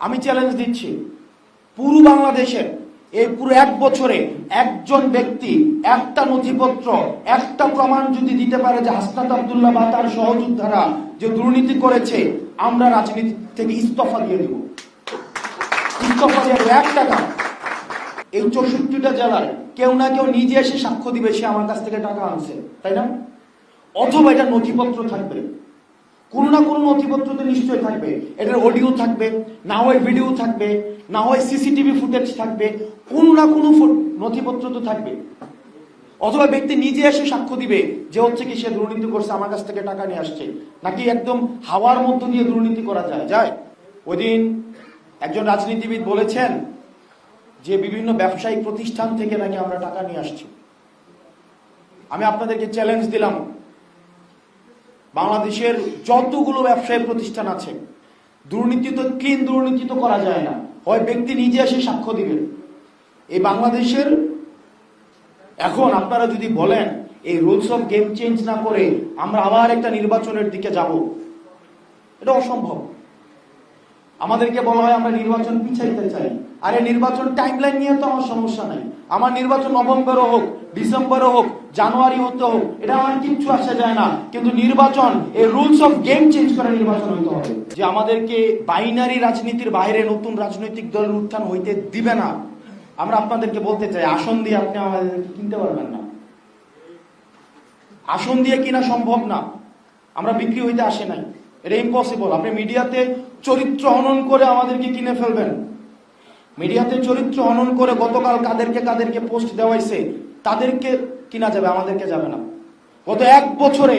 আমি চ্যালেঞ্জ দিচ্ছি। পুরো বাংলাদেশে এই পুরো এক বছরে একজন ব্যক্তি, একটা নথিপত্র, একটা প্রমাণ যদি দিতে পারে যে হাসনাত আবদুল্লাহ বা তার সহযোদ্ধারা যে দুর্নীতি করেছে, আমরা রাজনীতি থেকে ইস্তফা দিয়ে দিব। ইস্তফা দিয়ে দেবো এক টাকা। এই চৌষট্টিটা জেলার কেউ না কেউ নিজে এসে সাক্ষ্য দিবে সে আমার কাছ থেকে টাকা আনছে, তাই না? অথবা এটা নথিপত্র থাকবে। কোনো না কোনো নথিপত্র তো নিশ্চয়ই থাকবে। এটার অডিও থাকবে, না হয় ভিডিও থাকবে, না হয় সিসিটিভি ফুটেজ থাকবে, কোনো না কোনো নথিপত্র তো থাকবে। অথবা ব্যক্তি নিজে এসে সাক্ষ্য দিবে যে হচ্ছে কি সে দুর্নীতি করছে, আমার কাছ থেকে টাকা নিয়ে আসছে। নাকি একদম হাওয়ার মধ্য দিয়ে দুর্নীতি করা যায়? যায়। ওই দিন একজন রাজনীতিবিদ বলেছেন যে বিভিন্ন ব্যবসায়িক প্রতিষ্ঠান থেকে নাকি আমরা টাকা নিয়ে আসছি। আমি আপনাদেরকে চ্যালেঞ্জ দিলাম বাংলাদেশের যতগুলো ব্যবসায়ী প্রতিষ্ঠান আছে, দুর্নীতি তো ক্লিন দুর্নীতি তো করা যায় না? হয় ব্যক্তি নিজে এসে সাক্ষ্য দিবেন এই বাংলাদেশের, এখন আপনারা যদি বলেন, এই রুলস অফ গেম চেঞ্জ না করে আমরা আবার একটা নির্বাচনের দিকে যাব, এটা অসম্ভব। আমাদেরকে বলা হয় আমরা নির্বাচন পিছাইতে চাই। আরে নির্বাচন টাইমলাইন নিয়ে তো আমার সমস্যা নাই। আমার নির্বাচন নভেম্বরও হোক, ডিসেম্বরও হোক, জানুয়ারি হতে হোক, এটা আমার কিচ্ছু আসা যায় না। কিন্তু নির্বাচন, এই রুলস অফ গেম চেঞ্জ করে নির্বাচন হইতে হবে। যে আমাদেরকে বাইনারি রাজনীতির বাইরে নতুন রাজনৈতিক দলের উত্থান হইতে দিবে না। আমরা আপনাদেরকে বলতে চাই, আসন দিয়ে আপনি আমাদেরকে কিনতে পারবেন না। আসন দিয়ে কিনা সম্ভব না। আমরা বিক্রি হইতে আসে নাই। এটা ইম্পসিবল আপনি মিডিয়াতে চরিত্র হনন করে আমাদেরকে কিনে ফেলবেন। মিডিয়াতে চরিত্র হনন করে গতকাল কাদেরকে কাদেরকে পোস্ট দেওয়াইছে, তাদেরকে কিনা যাবে, আমাদেরকে যাবে না। গত এক বছরে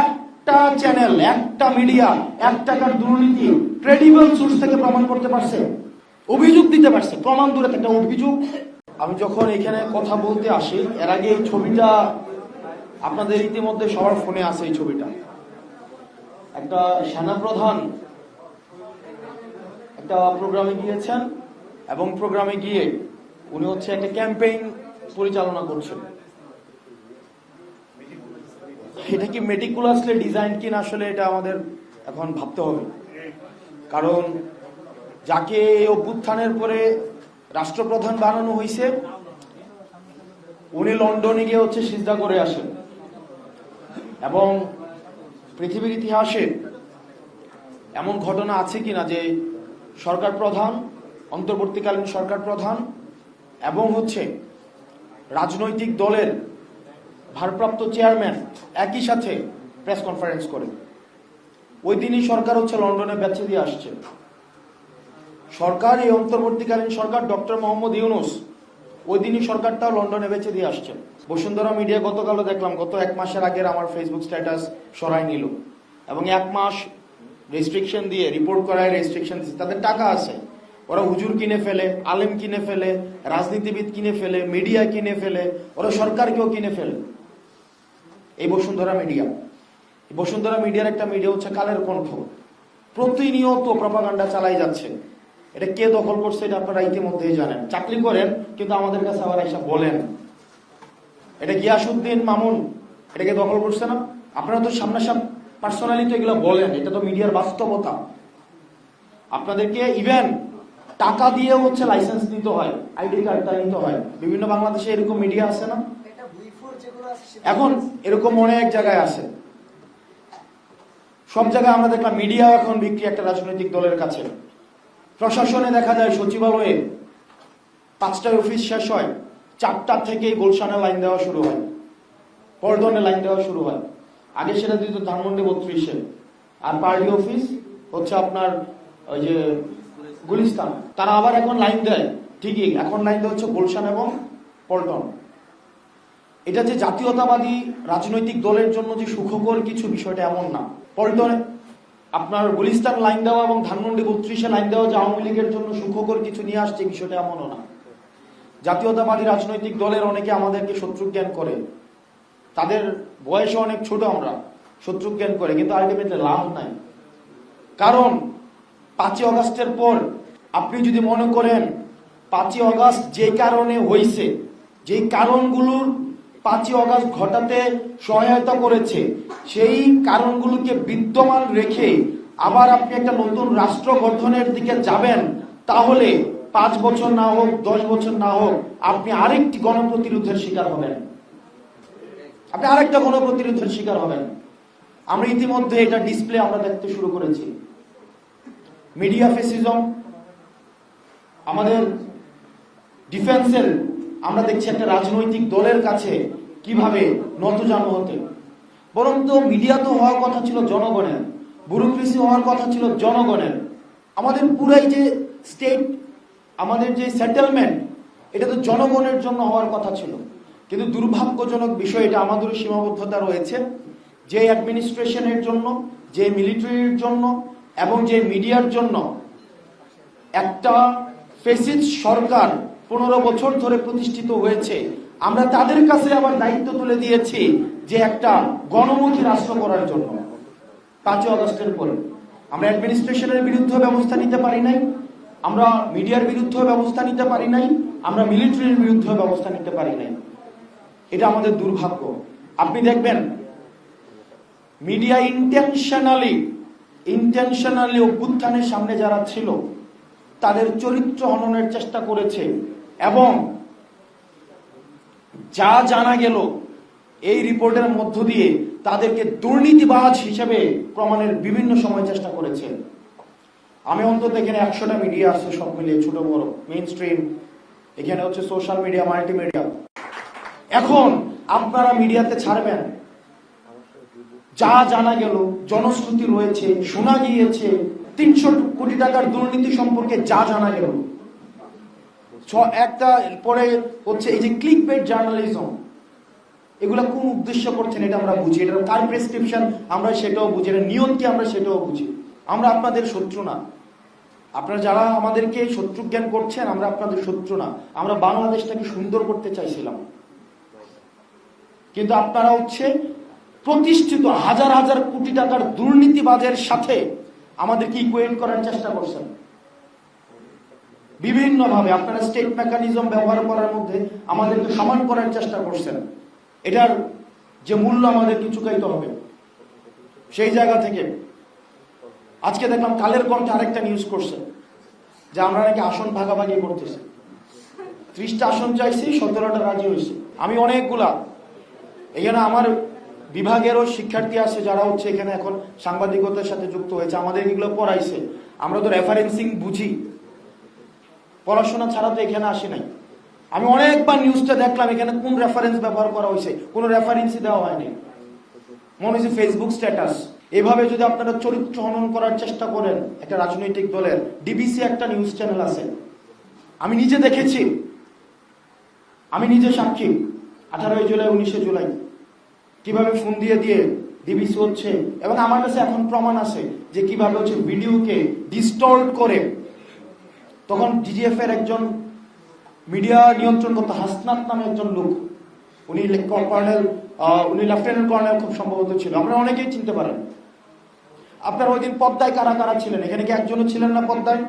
একটা চ্যানেল, একটা মিডিয়া এক টাকার দুর্নীতি ক্রেডিবল সোর্স থেকে প্রমাণ করতে পারছে, অভিযোগ দিতে পারছে, প্রমাণ দূরে একটা অভিযোগ। আমি যখন এখানে কথা বলতে আসি, এর আগে এই ছবিটা আপনাদের ইতিমধ্যে সবার ফোনে আছে, এই ছবিটা। একটা সেনাপ্রধান একটা প্রোগ্রামে গিয়েছেন এবং প্রোগ্রামে গিয়ে উনি হচ্ছে একটা ক্যাম্পেইন পরিচালনা করছেন। এটা কি মেটিকুলাসলি ডিজাইন কিনা আসলে এটা আমাদের এখন ভাবতে হবে। কারণ যাকে অভ্যুত্থানের পরে রাষ্ট্রপ্রধান বানানো হয়েছে উনি লন্ডনে গিয়ে হচ্ছে সিজদা করে আসেন। এবং পৃথিবীর ইতিহাসে এমন ঘটনা আছে কিনা যে সরকার প্রধান অন্তর্বর্তীকালীন সরকার প্রধান এবং হচ্ছে রাজনৈতিক দলের ভারপ্রাপ্ত চেয়ারম্যান একই সাথে প্রেস কনফারেন্স করে ওই দিনই সরকার হচ্ছে লন্ডনে বেঁচে দিয়ে আসছে। সরকার এই অন্তর্বর্তীকালীন সরকার ডক্টর মোহাম্মদ ইউনুস, ওই দিনই সরকারটাও লন্ডনে বেঁচে দিয়ে আসছে। বসুন্ধরা মিডিয়া গতকালও দেখলাম, গত এক মাসের আগের আমার ফেসবুক স্ট্যাটাস সরাই নিল। এবং এক মাস রেস্ট্রিকশন দিয়ে রিপোর্ট করায় রেস্ট্রিকশন তাদের টাকা আছে। ওরা হুজুর কিনে ফেলে, আলেম কিনে ফেলে, রাজনীতিবিদ কিনে ফেলে মিডিয়া কিনে ফেলে, ওরা সরকারকেও কিনে ফেলে। এই বসুন্ধরা মিডিয়া বসুন্ধরা মিডিয়ার একটা মিডিয়া হচ্ছে কালের কণ্ঠ। প্রতিনিয়ত প্রপাগান্ডা চালাই যাচ্ছে। এটা কে দখল করছে এটা আপনারা ইতিমধ্যেই জানেন। চাকরি করেন, কিন্তু আমাদের কাছে আবার এসব বলেন। এটা গিয়াসুদ্দিন মামুন। এটাকে দখল করছে না? আপনারা তো সামনাসাম পার্সোনালি তো এগুলো বলেন, এটা তো মিডিয়ার বাস্তবতা। আপনাদেরকে ইভেন টাকা দিয়ে হচ্ছে লাইসেন্স নিতে হয় আইডি কার্ডটা নিতে হয়। বিভিন্ন বাংলাদেশে এরকম মিডিয়া আছে না? এখন এরকম অনেক জায়গায় আছে। সব জায়গায় আমরা দেখলাম মিডিয়া এখন বিক্রি একটা রাজনৈতিক দলের কাছে। প্রশাসনে দেখা যায় সচিবালয়ে পাঁচটায় অফিস শেষ হয় চারটার থেকেই গুলশানে লাইন দেওয়া শুরু হয় পল্টনে লাইন দেওয়া শুরু হয়। আগে সেটা দিত ধানমন্ডি বত্রিশে। আর পার্টি অফিস হচ্ছে আপনার ওই যে গুলিস্তান। তারা আবার এখন লাইন দেয়। ঠিকই, এখন লাইন দেওয়া হচ্ছে গুলশান এবং পল্টন। এটা যে জাতীয়তাবাদী রাজনৈতিক দলের জন্য যে সুখকর কিছু বিষয়টা এমন না। পল্টন আপনার গুলিস্তান লাইন দেওয়া এবং ধানমন্ডি বত্রিশে লাইন দেওয়া যে আওয়ামী লীগের জন্য সুখকর কিছু নিয়ে আসছে, বিষয়টা এমনও না। জাতীয়তাবাদী রাজনৈতিক দলের অনেকে আমাদেরকে শত্রু জ্ঞান করে। তাদের বয়সে অনেক ছোট আমরা শত্রু জ্ঞান করে, কিন্তু আলটিমেটলি লাভ নাই। কারণ পাঁচই অগাস্টের পর আপনি যদি মনে করেন পাঁচই অগাস্ট যে কারণে হয়েছে যেই কারণগুলোর পাঁচই অগাস্ট ঘটাতে সহায়তা করেছে, সেই কারণগুলোকে বিদ্যমান রেখে আবার আপনি একটা নতুন রাষ্ট্র গঠনের দিকে যাবেন, তাহলে পাঁচ বছর না হোক, দশ বছর না হোক, আপনি আরেকটি গণপ্রতিরোধের শিকার হবেন। আপনি আরেকটা গণপ্রতিরোধের শিকার হবেন। আমরা ইতিমধ্যে এটা ডিসপ্লে আমরা দেখতে শুরু করেছি। মিডিয়া ফেসিজম আমাদের ডিফেন্সের আমরা দেখছি একটা রাজনৈতিক দলের কাছে কীভাবে নতজানু হতে। বরং তো মিডিয়া তো হওয়ার কথা ছিল জনগণের ব্যুরোক্রেসি হওয়ার কথা ছিল জনগণের। আমাদের পুরাই যে স্টেট আমাদের যে সেটেলমেন্ট এটা তো জনগণের জন্য হওয়ার কথা ছিল। কিন্তু দুর্ভাগ্যজনক বিষয় এটা আমাদেরও সীমাবদ্ধতা রয়েছে, যে অ্যাডমিনিস্ট্রেশনের জন্য, যে মিলিটারির জন্য এবং যে মিডিয়ার জন্য একটা ফেসিস সরকার পনেরো বছর ধরে প্রতিষ্ঠিত হয়েছে, আমরা তাদের কাছে আবার দায়িত্ব তুলে দিয়েছি যে একটা গণমুখী রাষ্ট্র করার জন্য। পাঁচই অগস্টের পরে। আমরা অ্যাডমিনিস্ট্রেশনের বিরুদ্ধে ব্যবস্থা নিতে পারি নাই, আমরা মিডিয়ার বিরুদ্ধে ব্যবস্থা নিতে পারি নাই, আমরা মিলিটারির বিরুদ্ধে ব্যবস্থা নিতে পারি নাই। এটা আমাদের দুর্ভাগ্য। আপনি দেখবেন, মিডিয়া ইন্টেনশনালি ইন্টেনশনালি অভ্যুত্থানের সামনে যারা ছিল, তাদের চরিত্র হননের চেষ্টা করেছে এবং যা জানা গেল, এই রিপোর্টের মধ্য দিয়ে তাদেরকে দুর্নীতিবাজ হিসেবে প্রমাণের বিভিন্ন সময় চেষ্টা করেছে। আমি অন্তত এখানে একশোটা মিডিয়া আছে, সব মিলিয়ে ছোট বড় মেইন স্ট্রিম এখানে হচ্ছে সোশ্যাল মিডিয়া মাল্টিমিডিয়া এখন আপনারা মিডিয়াতে ছাড়বেন যা জানা গেল, জনশ্রুতি রয়েছে, শোনা গিয়েছে, তিনশো কোটি টাকার দুর্নীতি সম্পর্কে যা জানা গেল। একটা পরে হচ্ছে এই যে ক্লিক বেড জার্নালিজম এগুলা কোন উদ্দেশ্য করছেন এটা আমরা বুঝি এটা কার প্রেসক্রিপশন আমরা সেটাও বুঝি এটা নিয়ম কি আমরা সেটাও বুঝি। আমরা আপনাদের শত্রু না। আপনারা যারা আমাদেরকে শত্রু জ্ঞান করছেন, আমরা আপনাদের শত্রু না। আমরা বাংলাদেশটাকে সুন্দর করতে চাইছিলাম। কিন্তু আপনারা হচ্ছে প্রতিষ্ঠিত হাজার হাজার কোটি টাকার দুর্নীতিবাজের সাথে আমাদেরকে ইকুয়েট করার চেষ্টা করছেন। বিভিন্নভাবে আপনারা স্টেট মেকানিজম ব্যবহার করার মধ্যে আমাদেরকে সমান করার চেষ্টা করছেন। এটার যে মূল্য আমাদেরকে চুকাইতে হবে। সেই জায়গা থেকে আজকে দেখলাম কালের কণ্ঠে আরেকটা নিউজ করছে, যে আমরা নাকি আসন ভাগাভাগি করতেছি। ত্রিশটা আসন চাইছি, সতেরোটা রাজি হয়েছে। আমি অনেকগুলা। এখানে আমার বিভাগেরও শিক্ষার্থী আছে যারা হচ্ছে এখানে এখন সাংবাদিকতার সাথে যুক্ত হয়েছে। আমাদের এগুলো পড়াইছে। আমরা তো রেফারেন্সিং বুঝি। পড়াশোনা ছাড়া তো এখানে আসি নাই। আমি অনেকবার নিউজটা দেখলাম এখানে কোন রেফারেন্স ব্যবহার করা হয়েছে। কোনো রেফারেন্সই দেওয়া হয়নি মনে হয়েছে ফেসবুক স্ট্যাটাস এভাবে যদি আপনারা চরিত্র হনন করার চেষ্টা করেন একটা রাজনৈতিক দলের ডিবিসি একটা নিউজ চ্যানেল আছে। আমি নিজে দেখেছি। আমি নিজে সাক্ষী। আঠারোই জুলাই, উনিশে জুলাই। কীভাবে ফোন দিয়ে দিয়ে ডিবিসি হচ্ছে এবং আমার কাছে এখন প্রমাণ আছে যে কীভাবে হচ্ছে ভিডিওকে ডিস্টর্ট করে। তখন ডিজিএফ এর একজন মিডিয়া নিয়ন্ত্রণ করতে হাসনাত নামে একজন লোক, উনি কর্নেল উনি লেফটেন্যান্ট কর্নেল খুব সম্ভবত ছিল। আমরা অনেকেই চিনতে পারেন। আপনার ওই দিন পদ্মায় কারা কারা ছিলেন? এখানে কি একজনও ছিলেন না পদ্মায়?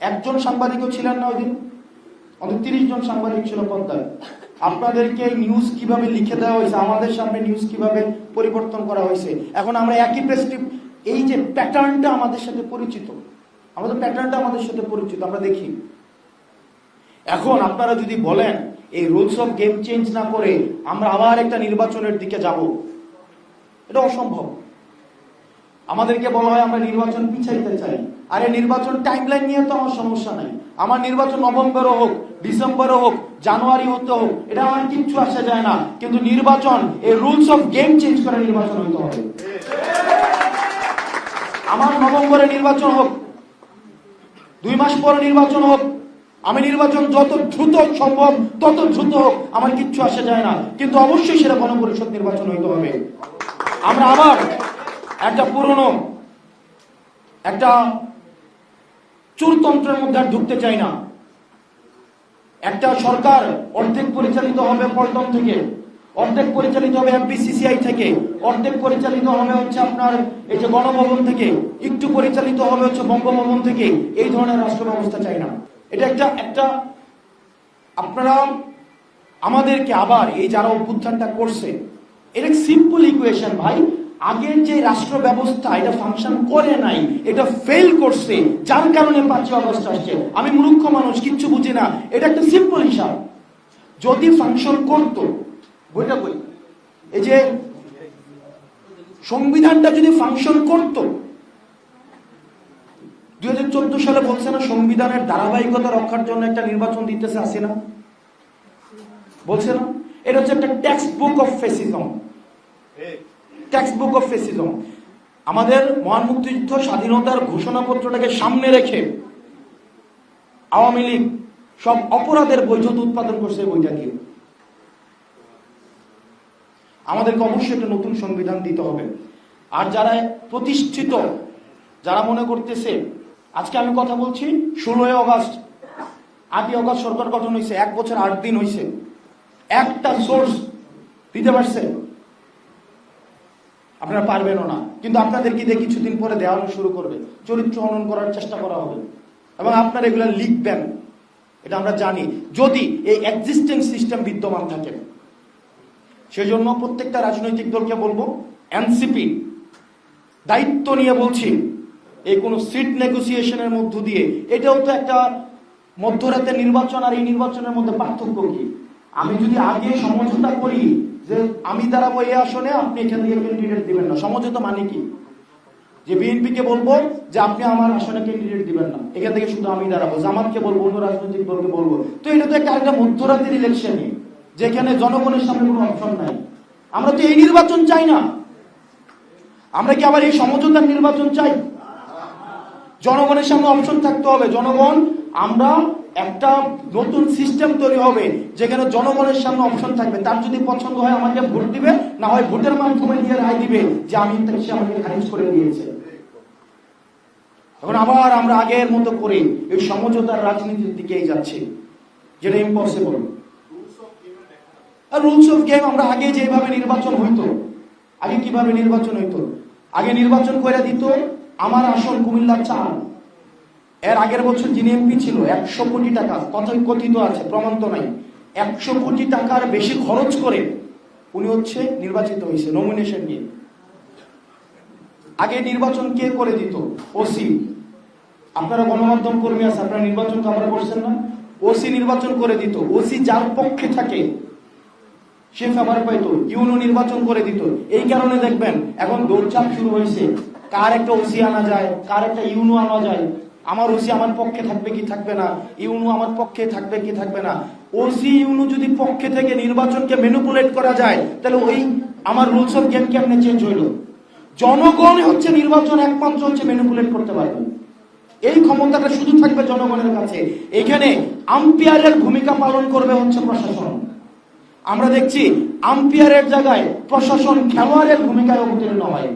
একজন সাংবাদিকও ছিলেন না ওই দিন? অন্তত তিরিশ জন সাংবাদিক ছিল পদ্মায়। আপনাদেরকে নিউজ কীভাবে লিখে দেওয়া হয়েছে, আমাদের সামনে নিউজ কীভাবে পরিবর্তন করা হয়েছে, এখন আমরা একই প্রেসক্রিপ এই যে প্যাটার্নটা আমাদের সাথে পরিচিত, আমাদের প্যাটার্নটা আমাদের সাথে পরিচিত, আমরা দেখি। এখন আপনারা যদি বলেন, এই রুলস অফ গেম চেঞ্জ না করে আমরা আবার একটা নির্বাচনের দিকে যাব, এটা অসম্ভব। আমাদেরকে বলা হয় আমরা নির্বাচন পিছাইতে চাই। আরে নির্বাচন টাইমলাইন নিয়ে তো আমার সমস্যা নাই। আমার নির্বাচন নভেম্বরও হোক, ডিসেম্বরও হোক, জানুয়ারি হতে হোক, এটা আমার কিচ্ছু আসা যায় না। কিন্তু নির্বাচন, এই রুলস অফ গেম চেঞ্জ করে নির্বাচন হইতে হবে। আমার নভেম্বরে নির্বাচন হোক, দুই মাস পরে নির্বাচন হোক, আমি নির্বাচন যত দ্রুত সম্ভব, তত দ্রুত হোক, আমার কিচ্ছু আসা যায় না। কিন্তু অবশ্যই সেটা গণপরিষদ নির্বাচন হইতে হবে। আমরা আবার একটা পুরনো, একটা চুরতন্ত্রের মধ্যে আর ঢুকতে চাই না। একটা সরকার অর্ধেক পরিচালিত হবে পল্টন থেকে, অর্ধেক পরিচালিত হবে এফবিসিসিআই থেকে, অর্ধেক পরিচালিত হবে হচ্ছে আপনার এই যে গণভবন থেকে, একটু পরিচালিত হবে হচ্ছে বঙ্গভবন থেকে, এই ধরনের রাষ্ট্র ব্যবস্থা চাই না। এটা একটা একটা আপনারা আমাদেরকে আবার এই যারা অভ্যুত্থানটা করছে, এটা সিম্পল ইকুয়েশন ভাই। আগের যে রাষ্ট্র ব্যবস্থা, এটা ফাংশন করে নাই, এটা ফেল করছে, যার কারণে পাঁচই অগস্ট আসছে। আমি মূর্খ মানুষ, কিচ্ছু বুঝি না। এটা একটা সিম্পল হিসাব। যদি ফাংশন করত, বইটা বই এই যে সংবিধানটা যদি ফাংশন করত, দুই হাজার চোদ্দ সালে বলছে না সংবিধানের ধারাবাহিকতা রক্ষার জন্য একটা নির্বাচন দিতেছে আসে না বলছে না? এটা হচ্ছে একটা textbook of fascism textbook of fascism আমাদের মহান মুক্তিযুদ্ধ স্বাধীনতার ঘোষণাপত্রটাকে সামনে রেখে আওয়ামী লীগ সব অপরাধের বৈধতা উৎপাদন করছে বইটা দিয়ে আমাদেরকে অবশ্যই একটা নতুন সংবিধান দিতে হবে। আর যারা প্রতিষ্ঠিত, যারা মনে করতেছে, আজকে আমি কথা বলছি, ষোলোই অগস্ট। আটই অগস্ট সরকার গঠন হয়েছে, এক বছর আট দিন হয়েছে। একটা সোর্স দিতে পারছে? আপনারা পারবেনও না। কিন্তু আপনাদেরকে দিয়ে কিছুদিন পরে দেওয়ানো শুরু করবে। চরিত্র হনন করার চেষ্টা করা হবে। এবং আপনারা এগুলো লিখবেন। এটা আমরা জানি। যদি এই এক্সিস্টিং সিস্টেম বিদ্যমান থাকে। সেজন্য প্রত্যেকটা রাজনৈতিক দলকে বলব এনসিপি দায়িত্ব নিয়ে বলছি, এই কোনো সিট নেগোসিয়েশনের মধ্য দিয়ে। এটাও তো একটা মধ্যরাতের নির্বাচন আর এই নির্বাচনের মধ্যে পার্থক্য কি? আমি যদি আগে সমঝোতা করি যে আমি দাঁড়াবো এই আসনে, আপনি এখান থেকে ক্যান্ডিডেট দিবেন না। সমঝোতা মানে কি? যে বিএনপি কে বলব যে আপনি আমার আসনে ক্যান্ডিডেট দিবেন না। এখান থেকে শুধু আমি দাঁড়াবো জামাতকে বলব, অন্য রাজনৈতিক দলকে বলব। তো এটা তো একটা একটা মধ্যরাতের ইলেকশনই যেখানে জনগণের সামনে কোনো অপশন নাই। আমরা তো এই নির্বাচন চাই না। আমরা কি আবার এই সমঝোতার নির্বাচন চাই? জনগণের সামনে অপশন থাকতে হবে। জনগণ, আমরা একটা নতুন সিস্টেম তৈরি হবে, যেখানে জনগণের সামনে অপশন থাকবে। তার যদি পছন্দ হয়, আমাকে ভোট দিবে, না হয় ভোটের মাধ্যমে দিয়ে রায় দিবে যে আমি আমাকে খারিজ করে দিয়েছে। এখন আবার আমরা আগের মতো করে এই সমঝোতার রাজনীতির দিকেই যাচ্ছি, যেটা ইম্পসিবল আর রুলস অফ গেম আমরা আগে যেভাবে নির্বাচন হইতো, আগে কীভাবে নির্বাচন হইতো? আগে নির্বাচন করে দিত, আমার আসন কুমিল্লা চার এর আগের বছর যিনি এমপি ছিল, একশো কোটি টাকা কথা কথিত আছে, প্রমাণ তো নাই। একশো কোটি টাকার বেশি খরচ করে উনি হচ্ছে নির্বাচিত হয়েছে নমিনেশন নিয়ে। আগে নির্বাচন কে করে দিত? ওসি আপনারা গণমাধ্যম কর্মী আছে, আপনারা নির্বাচন কামরা করছেন না? ওসি নির্বাচন করে দিত। ওসি যার পক্ষে থাকে, সে ফেভার পাইতো। ইউনো নির্বাচন করে দিত। এই কারণে দেখবেন, এখন দৌড়চাপ শুরু হয়েছে। কার একটা ওসি আনা যায়, কার একটা ইউনো আনা যায় আমার ওসি আমার পক্ষে থাকবে কি থাকবে না? ইউনু আমার পক্ষে থাকবে কি থাকবে না? ওসি ইউনু যদি পক্ষে থেকে নির্বাচনকে মেনুপুলেট করা যায়, তাহলে ওই আমার রুলস অফ গেম কেমনে চেঞ্জ হইল? জনগণ হচ্ছে নির্বাচন একমাত্র হচ্ছে মেনুপুলেট করতে পারবে। এই ক্ষমতাটা শুধু থাকবে জনগণের কাছে। এখানে আম্পায়ারের ভূমিকা পালন করবে হচ্ছে প্রশাসন। আমরা দেখছি আম্পায়ারের জায়গায় প্রশাসন খেলোয়াড়ের ভূমিকায় অবতীর্ণ হয়।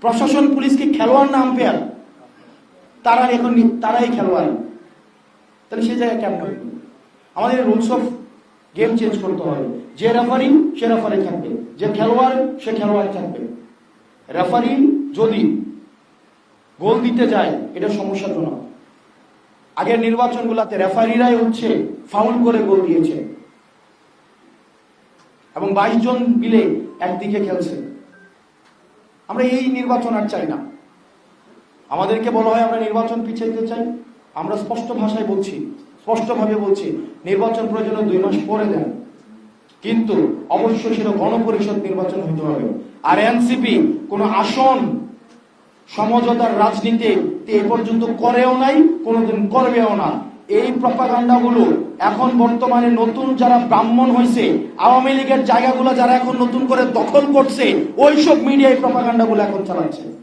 প্রশাসন পুলিশ কি খেলোয়াড় না আম্পায়ার তারা এখন তারাই খেলোয়াড়। তাহলে সেই জায়গায় কেমন? আমাদের রুলস অফ গেম চেঞ্জ করতে হবে। যে রেফারি সে রেফারি থাকবে। যে খেলোয়াড়, সে খেলোয়াড় থাকবে। রেফারি যদি গোল দিতে যায়, এটা সমস্যাজনক। আগের নির্বাচনগুলোতে রেফারিরাই হচ্ছে ফাউল করে গোল দিয়েছে। এবং বাইশ জন মিলে একদিকে খেলছে। আমরা এই নির্বাচন আর চাই না। আমাদেরকে বলা হয় আমরা নির্বাচন পিছিয়ে দিতে চাই। আমরা স্পষ্ট ভাষায় বলছি, স্পষ্টভাবে বলছি, নির্বাচন প্রয়োজনে দুই মাস পরে দেন। কিন্তু অবশ্যই সেটা গণপরিষদ নির্বাচন হতে হবে। আর এনসিপি কোন আসন, সমঝোতার রাজনীতি এ পর্যন্ত করেও নাই, কোনোদিন করবেও না। এই প্রপাগান্ডাগুলো এখন বর্তমানে নতুন যারা ব্রাহ্মণ হয়েছে আওয়ামী লীগের জায়গাগুলো যারা এখন নতুন করে দখল করছে, ওইসব মিডিয়া মিডিয়ায় প্রপাগান্ডাগুলো এখন চালাচ্ছে।